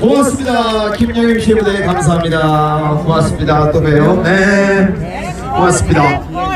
고맙습니다. 김영임 씨 무대 감사합니다. 고맙습니다. 또 봬요. 네. 고맙습니다.